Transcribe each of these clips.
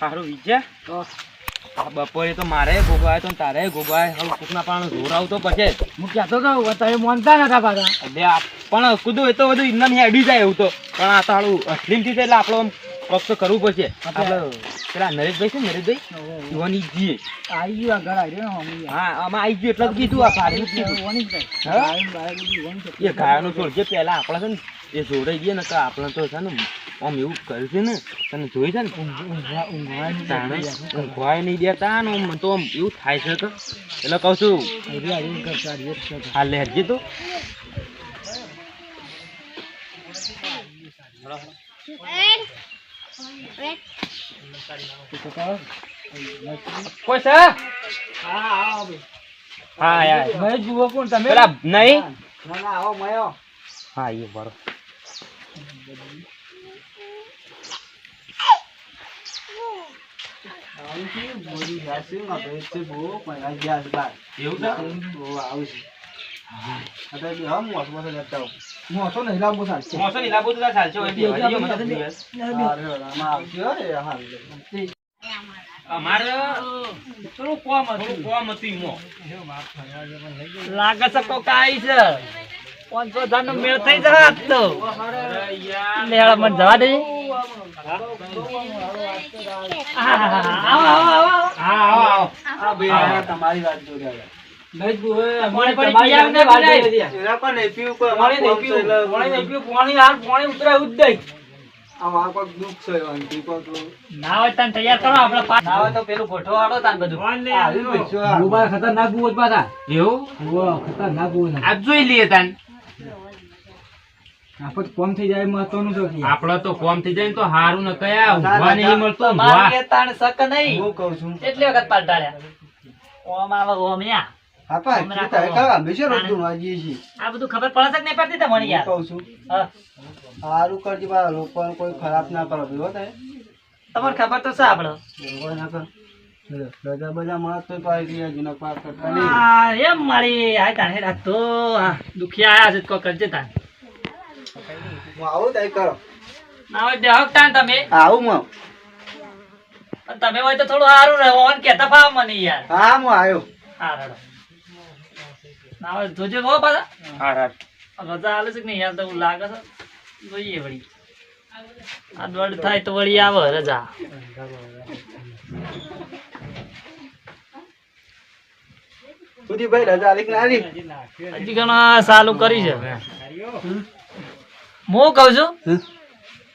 સારું વિજય. તો બપોરે તો મારે ગોગવાય તો તારે ગોગવાય. હવે કૂકના પણ જોર આવતો પછી હું કહેતો તો તમે માનતા નતા પાછા એટલે પણ કૂદું એ તો બધું ઇન્દમ હેડી જાય એવું તો. પણ આ તો હાલું અસલીમથી એટલે આપણો કોક તો કરવું પડશે. આપણે પેલા નરેશભાઈ છે નરેશભાઈ ઈવોની જીએ. આવી ગયું આ ઘર આવી હા આમાં આવી ગયું એટલે કીધું આ કીધું. થાય. હા? ગાયન ઈવોની જ એ પેલા આપણા છે ને એ જોડાઈ ગયા ને તો આપણે તો છે ને આમ એવું કર્યું છે ને તને જોઈ છે ને? ઊંઘવાય નહીં દેતા ને આમ તો આમ એવું થાય છે તો. એટલે કહું છું હા લેજે તો. કહો. કોઈ છે હા હા. યાર મહેશ જુઓ કોણ તમે પેલા નહીં? ના ના આવો મયો હા એ બરો મોડી જાશે માં ભેજ છે પણ આ ગયા બાર. એવું બહુ આવું છે. અમારે થોડું કોમ હતું કોમ હતું ઈમો. લાગે છે તો આઈ છે પાંચસો હજાર નો મેળ થઈ તો લેવા મને જવા દે તમારી વાત જોડે ખતરનાક પાછા. એવું? ખતરનાક જોઈ લઈએ તાન. આપણે કોમ થઈ જાય મહત્વનું છે. આપડે તો કોમ થઈ જાય ને તો હારું ન કયા ઊંઘવા નહીં શક નહીં. હું કહું છું. એટલી વખત પાલટાડ્યા? ઓમ આવે ઓમ યા વાંચીએ છીએ. આ બધું ખબર પડે છે નહીં પડતી તમને યાર? કહું છું. હા. સારું કરજે બા લોકોને કોઈ ખરાબ ના કરો. ભેગો થાય તમને ખબર તો છે આપણો બરોબર ના કર રજા બજા મળત તો પાડી દઈએ જૂના પાક કરતા નહીં. આ એમ મારી આ તાણે રાત તો. દુખી આયા છે કોઈ કરજે હું આવું તઈ કરો. ના હોય દેહક તાન તમે. આવું હું પણ તમે હોય તો થોડું સારું રહે ઓન કેતા ફાવ મને યાર. હા હું આવ્યો હા રડો. ના જોજો હો પાછા. હા હા રજા આલે છે કે નહીં યાર તો લાગે છે. જોઈએ વળી. આ દોડ થાય તો વળી આવે રજા. સુધી ભાઈ રજા આલી ના આલી? હજી ઘણા સાલું કરી છે. હું કહું છું?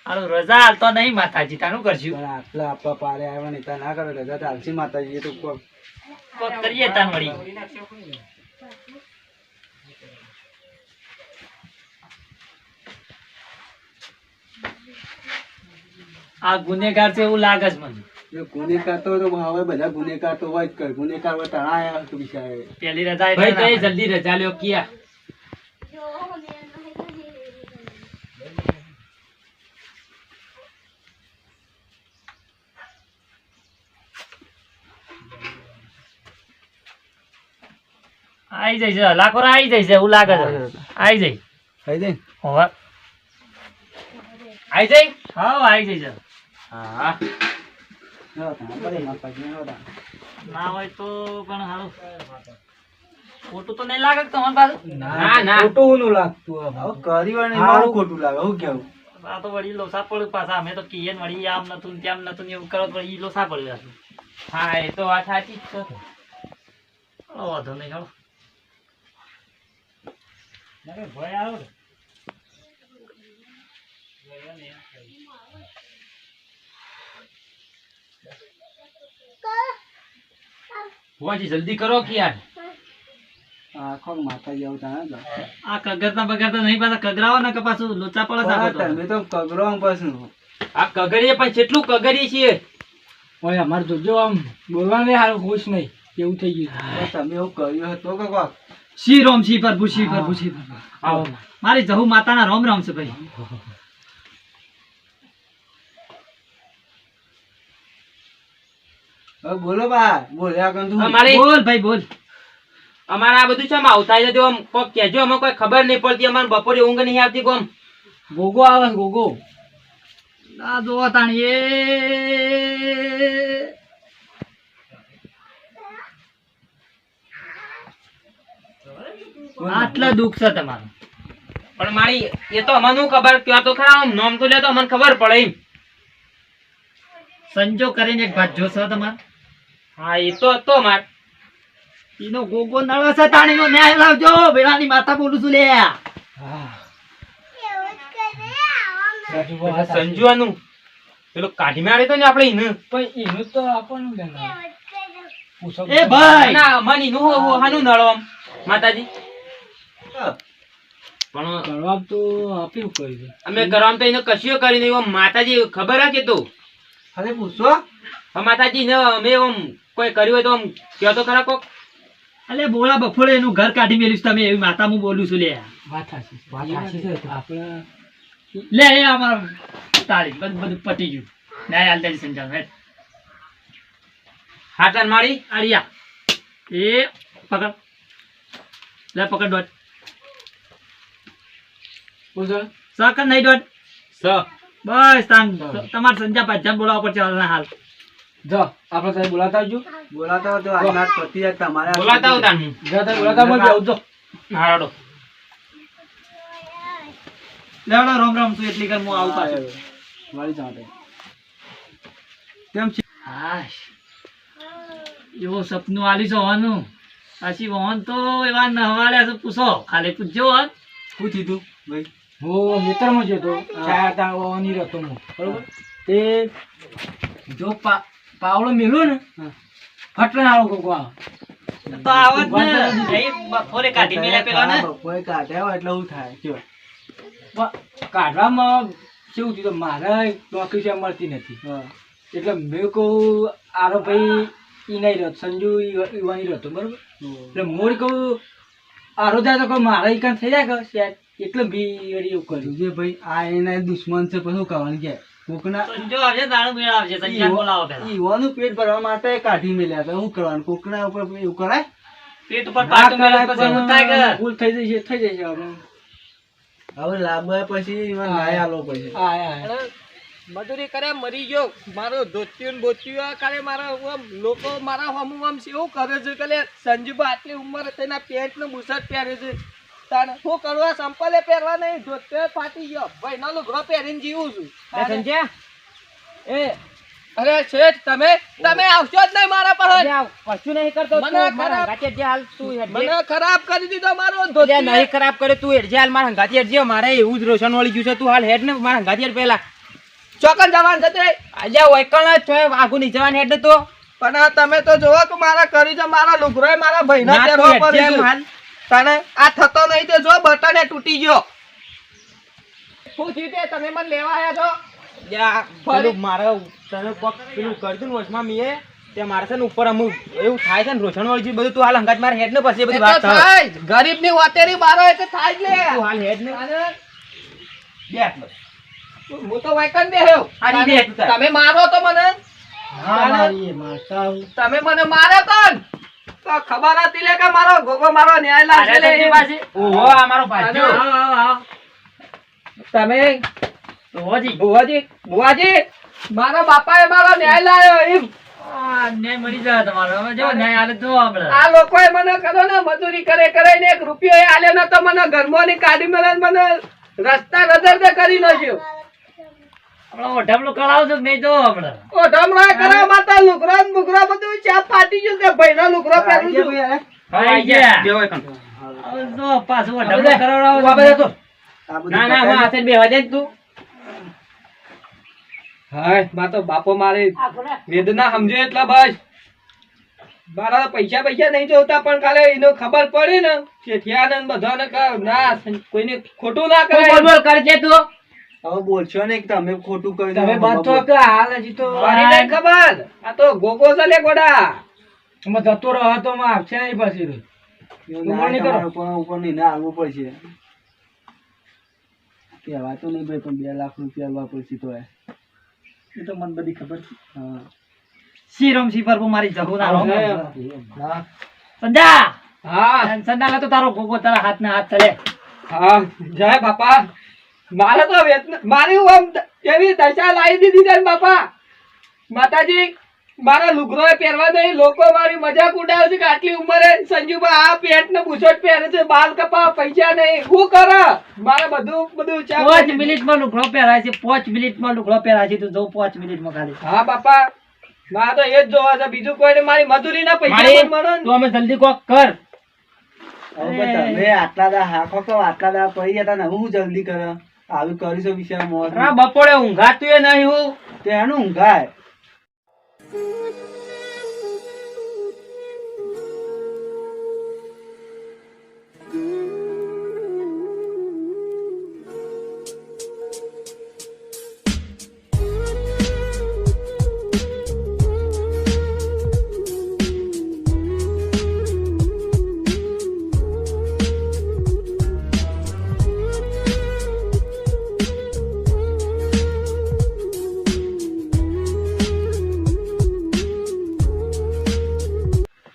હારું રજા હાલતો નહીં માતાજી તાનું કરશું? આટલા આપવા પારે આવ્યા નહીં ત્યાં ના કરો રજા ચાલશે માતાજી તો કોક કોક કરીએ તાન વળી. આ ગુનેગાર છે એવું લાગે છે મને. ગુનેગાર તો તો હવે બધા ગુનેગાર તો હોય જ ગુનેગાર હવે તણા તો બિચારા. પેલી રજા ભાઈ તઈ જલ્દી રજા લ્યો કિયા. આઈ જાય છે લાખો આઈ જાય છે એવું લાગે છે. આઈ જઈ થઈ જઈ હોવે. આઈ જઈ હા આઈ જાય છે. હા. ના ના. ના હોય તો પણ ખોટું તો નહીં લાગે તમારી પાસે? ના ના. ખોટું ઊનું લાગતું હવે. હવે કર્યું અને મારું ખોટું લાગે હું કેવું? આ તો વળી લોસા પડ્યું પાછા. અમે તો ને વળી આમ નતું ને તેમ નતું એવું કરો તો વળી ઈ લોસા પડ્યું હતું હા એ તો વાત સાચી જ છે. વાંધો નહીં ચાલો ભય આવ્યો ને. ભુવાજી જલ્દી કરો કે યાર? આખો માતાજી આવું તાણ જ. આ કગરતા બગરતા નહીં પાછા કગરાવો ને કે પાછું લોચા પડે તો. તમે તો કગરો આમ પાછું. આ કગરીએ પણ કેટલું કગરીએ છીએ. ઓય અમારે જોજો આમ બોલવા નહીં હારું ખુશ નહીં. એવું થઈ ગયું તમે એવું કર્યું હતો કે કોક શ્રી રામ શ્રી પ્રભુ શ્રી પ્રભુ શ્રી પ્રભુ. આવો મારી જહુ માતાના રોમ રામ છે ભાઈ. બોલો બા બોલ્યા કન તું બોલ ભાઈ બોલ. અમારે આ બધું ચમ આવતા જતો આમ કોક કહેજો અમે કોઈ ખબર નહીં પડતી અમારે બપોરે ઊંઘ નહીં આવતી કોમ. ગોગો આવે ગોગો. ના જો તાણીએ. આટલા દુઃખ છે તમારું. પણ મારી એ તો અમને હું ખબર? ક્યાં તો ખરા આમ નોમ તો લે તો અમને ખબર પડે એમ. સંજો કરીને એક ભાત જોશો તમારે. હા એ તો હતો માર. એનો ગોગો નળો છે તાણીનો ન્યાય લાવજો. ભેળાની માથા બોલું છું લે. સંજુવાનું પેલો કાઢી મારે તો ને આપણે એને પણ એનું તો આપણને લે એ ભાઈ! ના મને એનું હો- હો- હાનું નળો આમ. માતાજી. પણ નળવામ તો આપ્યું કર્યું અમે કરવામ તો એને કશું કરી નહીં માતાજી ખબર હે કે તો? અરે પૂછો. હવે માતાજી ને અમે આમ કોઈ કર્યું હોય તો આમ કહો તો ખરા કોક? અલે બોલા બફોડે એનું ઘર કાઢી મેલ્યું છે તમે એવી માતા હું બોલું છું લે. વાત સાચી વાત સાચી છે. આપણે લે એ અમાર તાળી બધું બધું પટી ગયું. ના હાલ દેજે સંજાવ હેડ. હાથાન મારી અડિયા એ પકડ. લે પકડ દોટ પૂછો. સકન નહીં દોટ સ. બસ તાન તમારે સંજા પાછા બોલાવવા પડશે હાલ. જો આપણે સાહેબ બોલાતા આવજો. બોલાતા હોય તો આજના પતિ જાય તમારે બોલાતા હું તાન હું. જા તાર બોલાતા મને આવજો. હાડો લેવડો રોમ રોમ તું એટલી કર હું આવું પાછું. વાળી જાવ કેમ છે? હાશ. એવો સપનું આલી છો હોવાનું. પાછી વહન તો એવા નહવાડ્યા છે પૂછો. ખાલી પૂછજો હોન શું થયું ભાઈ? હું મિત્રમાં જતો ચાર તાવવાની રહેતો હું. બરોબર? તે જો પા- પાવડો મેલો ને ફટલે આવો કોકો આવે. તો આવત ને. બપોરે કાઢી મેલ્યા પેલા ને બપોરે કાઢ્યા હોય એટલે શું થાય જો કાઢવામાં કેવું થયું મારે નોકરી છે મળતી નથી. હા. એટલે મેં કહું આરો ભાઈ ઈ નહીં રહ્યો સંજુ ઈ- ઈવાની રહેતો બરોબર? એટલે મોડ કહું આરો જાય તો કહું મારા ઈ કામ થઈ જાય કે. એટલે બી વળી એવું કર્યું. જે ભાઈ આ એના દુશ્મન છે પછી શું કરવાનું કે? કોકના સંજો આવશે તારું મેળ આવશે સંજા બોલાવો પેલા. ઈવાનું પેટ ભરવા માટે કાઢી મેલ્યા હતા. શું કરવાનું? કોકના ઉપર એવું કરાય? પેટ ઉપર ના પાટું પછી એવું થાય કે પણ ભૂલ થઈ જશે થઈ જશે હવે. હવે લાભ પછી એમાં ન્યાય આલો પછી. મજૂરી કરે મરી ગયો. મારો ધોતિયું ને બોતિયું કરે મારા લોકો મારા હમું આમ એવું કરે છે કે સંજુબા આટલી ઉંમર તેના પેન્ટનું બુશર્ટ પહેરે છે. તાને શું કરવા સંપલે પહેરવા નહીં ધોતિયો ફાટી ગયો. ભાઈ ના લુગડો પહેરીને જીવું છું. સંજય એ. અરે શેઠ તમે તમે આવશો જ નહીં મારા પાસે કશું નહીં કરતો મને તું ખરાબ- જે હાલ તું મને ખરાબ કરી દીધો મારો અલ્યા નહીં ખરાબ કરે તું હેડજે હાલ મારા હંગાથી હેડજે. મારે એવું જ રોશન વળી ગયું છે તું હાલ હેડ ને. મારા હંગાથી હેડ પહેલા. ચોકન જવાન થતે અલ્યા વૈકણ જ છો આગુ ની જવાન હેડ તો. પણ તમે તો જોવો કે મારા કરી જો મારા લુગરો મારા ભાઈના પહેરવો પડે તને આ થતો નહીં તો જો બટન એ તૂટી ગયો. શું થયું તે તમે મને લેવા આવ્યા છો? યા, પેલું મારે તને કોક પેલું કરતું ને વચમાં મીએ તે મારે છે ને ઉપર અમુક એવું થાય છે ને રોશન વાળી જેવું બધું તું હાલ હંગાત મારે હેડ ને પછી એ એ બધી વાત થાય થાય ગરીબની વાતેરી બારો એ થાય જ તું હાલ હેડ ને બેઠ બસ. હું તો વાયકન બેહ્યો. હારી બે તું તાર. તમે મારો તો મને. તમે મને મારો તો. તો ખબર હતી લે કે મારો ગોગો મારો ન્યાય લાગે લે. એ પાછી. ઓહો આ મારો આવો તમે? ઓજી ઓજી બુવાજી મારા બાપાએ મારો ન્યાય લાયો એમ. આ ન્યાય મળી જાય તમારો. હવે જો ન્યાય હાલે તો આપણે આ લોકોએ મને કરો ને મજૂરી કરે કરે ને એક રૂપિયો એ ન તો મને ઘરમાંની કાઢી મેલે મને રસ્તા રદર કરી નાખ્યો. આપણો ઢબલો કળાવજો કે નહીં તો ઓ ઢમણા કરા માતા લુગરો ને બધું ચાપ ફાટી ગયું કે ભાઈનો લુગરો પહેરું છું. આઈ ગયા. બેહો એકણ. પાછું ઢબલો કરાવડાવો તું તો. ના ના હું હાથે જ દે તું. હાય મા તો બાપો મારે વેદના સમજે એટલા બસ. મારા પૈસા પૈસા નહીં જોતા પણ કાલે એનો ખબર પડી ને શેઠિયાને ને બધાને કે ના કોઈને ખોટું ના કરે કરજે તું. હવે બોલશો ને તમે ખોટું કહ્યું તમે બાંધો કે હાલ હજી તો મારી નહીં ખબર? આ તો ગોગો છે લે ગોડા. એમાં જતો રહો તો માં આવશે નહીં પાછી. રે. ઉમર નહીં ઉપર ઉપર નહીં ના આવવું પડશે. કહેવાતું નહીં ભાઈ પણ બે લાખ રૂપિયા આવવા પડશે તો એ. એ તો મને બધી ખબર છે. હા. શ્રીરામ શ્રી પર મારી જહુ ના રોમ? હા. સંજા હા. સંજા લે તો તારો ગોગો તારા હાથ ના હાથ ચલે હા જય બાપા. મારે તો મારી આમ એવી દશા લાવી દીધી છે બાપા. માતાજી મારા લુગરો પહેરવા દે લોકો મારી મજાક ઉડાવે છે કે આટલી ઉંમરે સંજુબા આ પેન્ટ ને બુશર્ટ પહેરે છે બાલ કપા પૈસા નહીં. શું કરે? મારે બધું બધું ચા પાંચ મિનિટમાં લુગડો પહેરાય છે પાંચ મિનિટમાં લુગડો પહેરાય છે તું જો પાંચ મિનિટમાં ખાલી. હા બાપા. મારે તો એ જ જોવા છે. બીજું કોઈ નહીં મારી મજૂરી ના પૈસા મારી? મળે તો અમે જલ્દી કોક કર. હવે તમે આટલા દા હાખો તો આટલા દા પડી જતા ને હું જલ્દી કરે. આવી કરીશું વિશે મોત હા બપોરે ઊંઘાતું એ નહીં હું. તેનું ઊંઘાય.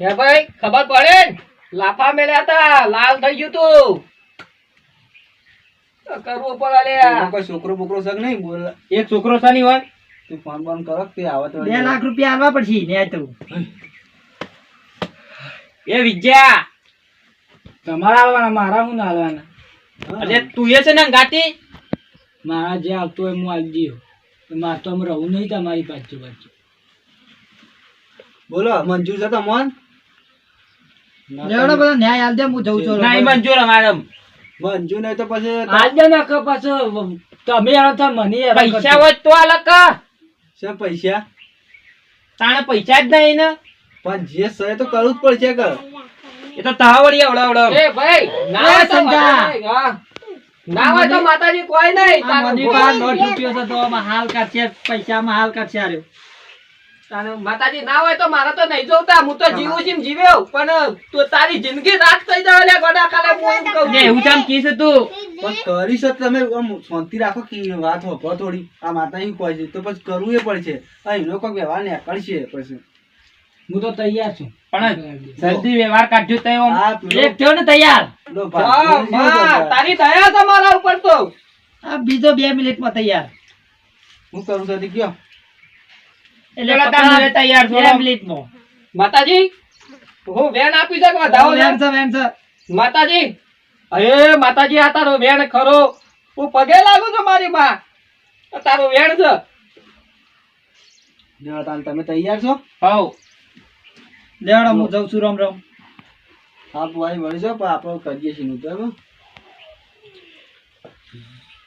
હે ભાઈ ખબર પડે ને? લાફા મેળ્યા હતા લાલ થઈ ગયું તું. કરવું પડે લે કોઈ છોકરો બોકરો સગ નહીં? બોલ. એક છોકરો સાની હોય? તું ફોન બોન કરો તે આવે તો બે લાખ રૂપિયા આવવા પડશે ને તો. એ વિજ્યા તમારા આવવાના મારા હું ના આવવાના અરે તું એ છે ને ગાતી મારા જે આવતો હોય હું આવી દઉં મારે તો આમ રહું નહીં તમારી બાજુ બાજુ બોલો મંજૂર છે તમને લેવડો બધો ન્યાય આલ દે હું જઉં છું. નહીં મંજૂર અમારે મંજૂર નહીં તો પછી આજે ના કે પાછો તમે આવો તો મને પૈસા હોય તો અલગ શું પૈસા? તાણે પૈસા જ નહીં ને. પણ જે સહે તો કરવું જ પડશે કે. એ તો તાવડી અવડાવડો એ ભાઈ ના હા. ના હોય તો માતાજી કોઈ નહીં. તારું દોઢ રૂપિયો છે તો હાલ કાઢશે પૈસામાં હાલ કાઢશે આર્યો તારું માતાજી ના હોય તો મારે તો નહીં જોતા. હું તો જીવું છું જીવ્યો. પણ તો તારી જિંદગી રાત થઈ જાવ લે ગોડા કાલે હું એમ કહું ને હું જામ કીધું તું. પણ કરી શકો તમે શાંતિ રાખો કે વાત હોપો થોડી. આ માતા અહીં કહે છે તો પછી કરવું એ પડશે. અહીં લોકો વ્યવહાર ને કરશે પછી. હું તો તૈયાર છું. પણ જલ્દી. વ્યવહાર કાઢજો તો. એક થયો ને તૈયાર. તારી દયા છે મારા ઉપર તો. આ બીજો બે મિનિટમાં તૈયાર. હું કરું તો કયો. એટલે તૈયાર છો બે મિનિટમાં માતાજી હું વેન આપી શકું વધાવો વેન છે? વેન છે. માતાજી અરે માતાજી આ તારો વેણ ખરો. હું પગે લાગુ છું મારી માં. તારો વેણ છે. જો તાન તમે તૈયાર છો? હાઉ લેવડો હું જઉં છું રામ રામ. હા બુઆઈ વળી છો પણ આપણે કરીએ છીએ નું બરાબર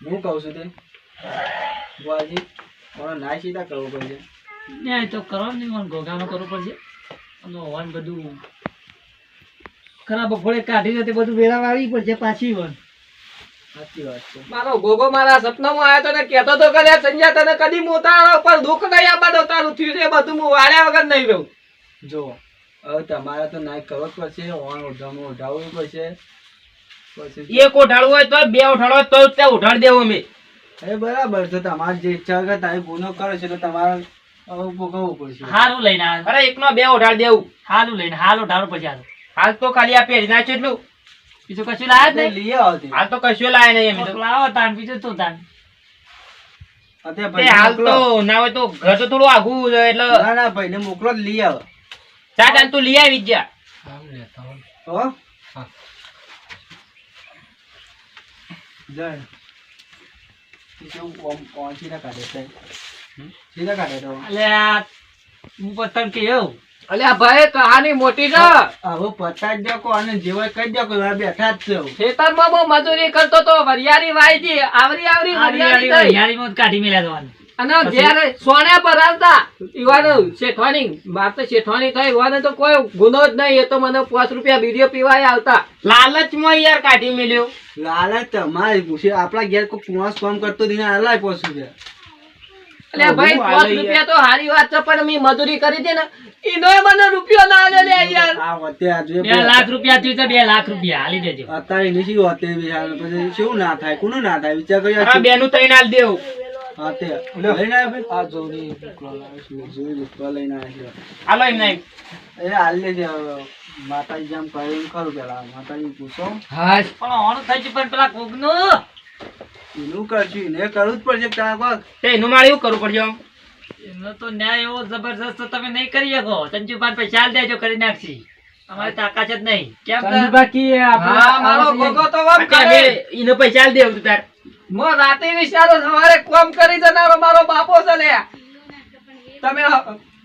હું કહું છું તે. બુઆજી મને ના સીધા કરવો પડશે. ન્યાય તો કરો નહીં મને ઘોઘામાં કરવું પડશે. અને હોવાને બધું ખરાબ ફોડે કાઢી નથી બધું વેરા વાળવી પડશે પાછી વન. સાચી વાત છે. મારો ગોગો મારા સપનામાં આવ્યો તો ને કહેતો તો કે સંજય તને કદી મોતા તારા દુઃખ નહીં આપવાનો તારું થયું છે બધું હું વાળ્યા વગર નહીં રહું. જો હવે તમારે તો નાઈ કરવો જ પડશે ઓન ઓઢામાં ઓઢાવવું પડશે. પછી એક ઉઠાડવું હોય તો બે ઉઠાડો હોય તો ત્યાં ઉઠાડી દેવું અમે. એ બરાબર છે તમારે જે ઈચ્છા હોય તમે ગુનો કરો છો તો તમારે પડશે હારું લઈને આવે અરે એકનો બે ઉઠાડી દેવું હાલું લઈને હાલ ઉઠાડું પછી હાલ હાલ તો ખાલી આ પહેરી નાખ્યું એટલું બીજું કશું લાયા જ નહીં લઈ હાલ તો કશું લાય નહીં એમ તો લાવો તાન બીજું તો તાન તે હાલ. તો ના હોય તો ઘર તો થોડું આઘું એટલે ના ના ભાઈને મોકલો લઈ આવો ચા ચાલ તું લઈ આવી જા હો જય કેવું ઓમ કાઢે સીધા કાઢે તો એટલે હું પતંગ કે એવું? અલ્યા ભાઈ કહાની મોટી છે. હવે પતા દો કો અને જેવો કહી દો કે બેઠા જ છે હવે. ખેતરમાં બહુ મજૂરી કરતો તો વરિયાળી વાયજી આવરી આવરી વરિયાળી થઈ. યારીમાં કાઢી મેલ્યા જવાનું અને જ્યારે સોના પર આવતા ઈવાનું શેઠવાની માર તો શેઠવાની થઈ ઈવાને તો કોઈ ગુનો જ નહીં એ તો મને પાંચ રૂપિયા બીડીઓ પીવાય આવતા. લાલચમાં યાર કાઢી મેલ્યો. લાલચ તમારી પૂછે આપણા ઘેર કોઈ પુવાસ કામ કરતો દિને આલાય પાંચ છે એટલે ભાઈ પાંચ રૂપિયા તો હારી વાત છે પણ મેં મજૂરી કરી દે ને ઇનોય મને રૂપિયો ના આલે લે યાર. આ આ બે લાખ રૂપિયા થયું તો બે લાખ રૂપિયા હાલી દેજો. અત્યારે વતે બિહાર પછી શું ના થાય કોનું ના થાય? વિચાર કર્યો હા બેનું તૈન હાલ દેવું. હાતે. લઈને આવ્યો ભાઈ? આ જોડી બુકલો લઈને આવ્યો હાલો એમ નહીં. એ હાલ લેજે હવે. માતાજી જેમ કહે ખરું પેલા. માતાજી પૂછો. હા પણ ઓણ થઈ છે પણ પેલા કોકનું. એનું કરશું એને કરવું જ પડશે કોક તે એનું મારે એવું કરવું પડશે? એનો તો ન્યાય એવો જબરજસ્ત તો તમે નહીં કરી શકો. ચંચુભાઈ પૈસા આલ દેજો કરી નાખશી. અમારે તાકાત જ નહીં. કેમ કે સંજુભા કી આપણે હા મારો ગોગો તો કરે. અમે પૈસા આલ દેવું તું તાર. મો રાતે વિચારો સવારે કોમ કરી જનારો મારો બાપો છે લે. તમે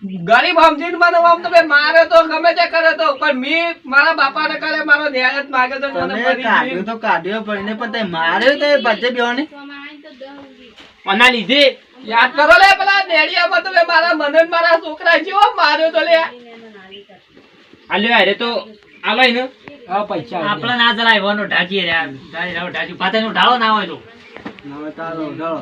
ગરીબ સમજીને મને આમ તમે મારે તો ગમે તે કરે તો. પણ મી મારા બાપાને કરે મારો ન્યાય જ માગે તો મને મરી કાઢ્યો. તો કાઢ્યો પણ પણ તમે માર્યો તો એ બચ્ચે બેવાની આના લીધે યાદ કરો લે પેલા નેડિયામાં તમે મારા મને મારા છોકરા જેવો માર્યો તો લે. આલ્યો અરે તો આલો ને હા પૈસા આપણે ના જલાય વાનો ઢાંકીએ રે આ ઢાળી રાવ ઢાંકી પાતાનો ઢાળો ના હોય તો. ના તારો ઢળો.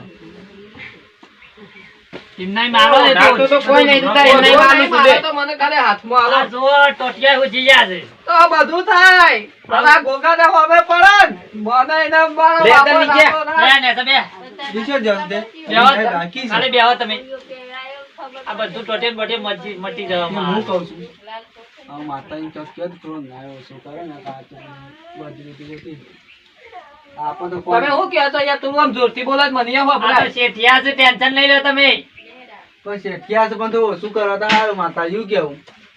એમનાય મારો ને તો કોઈ નહીં, તું તારે બધું એમનાય મારનું નહીં તું મારે દે. તો મને ખાલી હાથમાં આ જો ટોટિયા એવું જીયા તો બધું થાય મારા ગોગાને હવે પડે મને એના મારા બાપો તમે ના. ને તમે બીજો જવાબ દે. બેહો. એ બાકી છે. ખાલી બેહો તમે આ બધું ટોટેલ બટે મટી હું જવામાં કહું છું આ માતાજી ચોક કહે થોડો ન્યાય ઓછો કરે ને આ તો બધી રીતે જતી. આપણે તો તમે શું કહેતો યાર તું આમ જોરથી બોલો જ મને આ તો શેઠિયા છે ટેન્શન લઈ લો તમે કોઈ શેઠિયા છે પણ તો ઓછું કરો તો સારું માતાજી શું કેવું?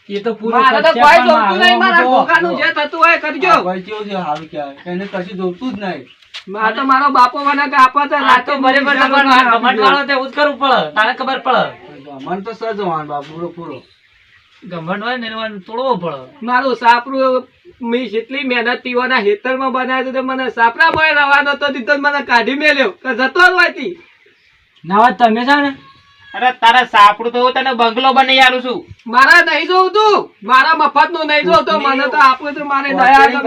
એ તો પૂરું મારે તો કોઈ જોતું નહીં મારા કોકાનું જે થતું હોય કરજો. ભાઈ કેવું છે સારું કહેવાય એને કશું જોતું જ નહીં. મારે તો મારો બાપો મને કે આપો તો આ ભરે આ ગમંડ વાળો તે જ કરવું પડે. તારે ખબર પડે. મન તો સજવાન બાપ પૂરો પૂરો. ગમંડ હોય ને એને તોડવો પડે. મારું સાપરું મેં જેટલી મહેનત તીવાના હેતરમાં બનાવ્યું તો મને સાપરા મળે રવાનો તો દીધો મને કાઢી મેલ્યો. કે જતો જ હોયથી નવા હોય તમે છે ને. અરે તારા સાપડું તો તને બંગલો બનાવી આલું છું. મારા નહીં જોઉં તું. મારા મફતનું નહીં જોતું મને તો આપવું તો મારે દયા તો.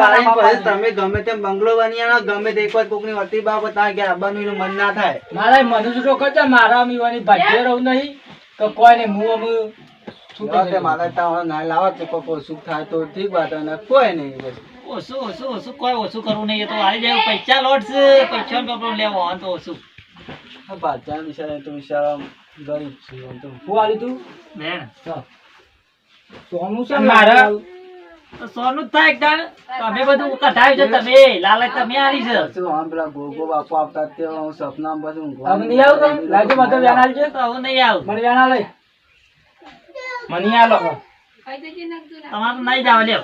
તમે ગમે તેમ બંગલો બની આવો, ગમે તે એક વાર કોકની વતી બાબત આ કે આવવાનું એનું મન ના થાય. મારા મનુ શું કરતા મારા મીવાની ભાગ્ય રહું નહીં તો કોઈ ને હું અમ છૂટી મારા તાવડો ના લાવો તો કોક સુખ થાય તો ઠીક વાત અને કોઈ નહીં બસ. ઓછું ઓછું ઓછું કોઈ ઓછું કરવું નહીં તો આવી જાય પૈસા લોટ છે પૈસા લેવો તો ઓછું. બાજા બાદશાહ તો બિચારા ગરીબ છે આમ તો. હું આલી તું? બેન સોનું છે મારા- સોનું જ થાય એકદમ તમે બધું કઢાવ્યું છે તમે લાલચ તમે આલી છે. પછી આમ પેલા ગોગો બાપુ આવતા તે હું સપનામાં પછી ઊંઘવાનું. હવે નહીં આવતો લાવજો બધો વેણ આલજો તો હું નહીં આવું. મને વેણ આલે મને આલો તમારું નહીં જાવ લ્યો.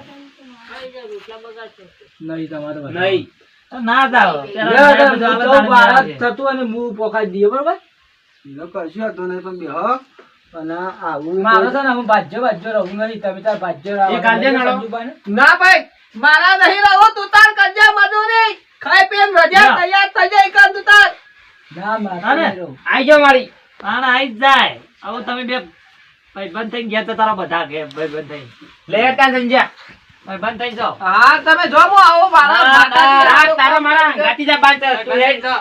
નહીં તમારે નહીં. ના જાવ થતું અને હું પોખાઈ દઈએ બરોબર? એનો કશું હતું નહીં પણ બેહો અને આવું મારો છે ને હું ભાજ્યો ભાજ્યો રહું નહીં તમે તાર ભાજ્યો રહો. એ કાઢજે ને, હાલો. સંજુભાઈને. ના ભાઈ મારા નહીં રહો તું તાર કરજે મજૂરી ખાઈ પીને રજા તૈયાર થઈ જાય કર તું તાર ના મારે હા ને? નહીં રહું. આઈ જાઓ મારી તાણ આઈ જ જાય હવે તમે બે ભાઈ બંધ થઈને ગયા તો તારા બધા કે ભાઈ બંધ થઈ લે સંજ્યા ભાઈ બંધ થઈ જાઓ હા તમે જો આવો મારા તારા મારા ગાતી જા બાદ તું.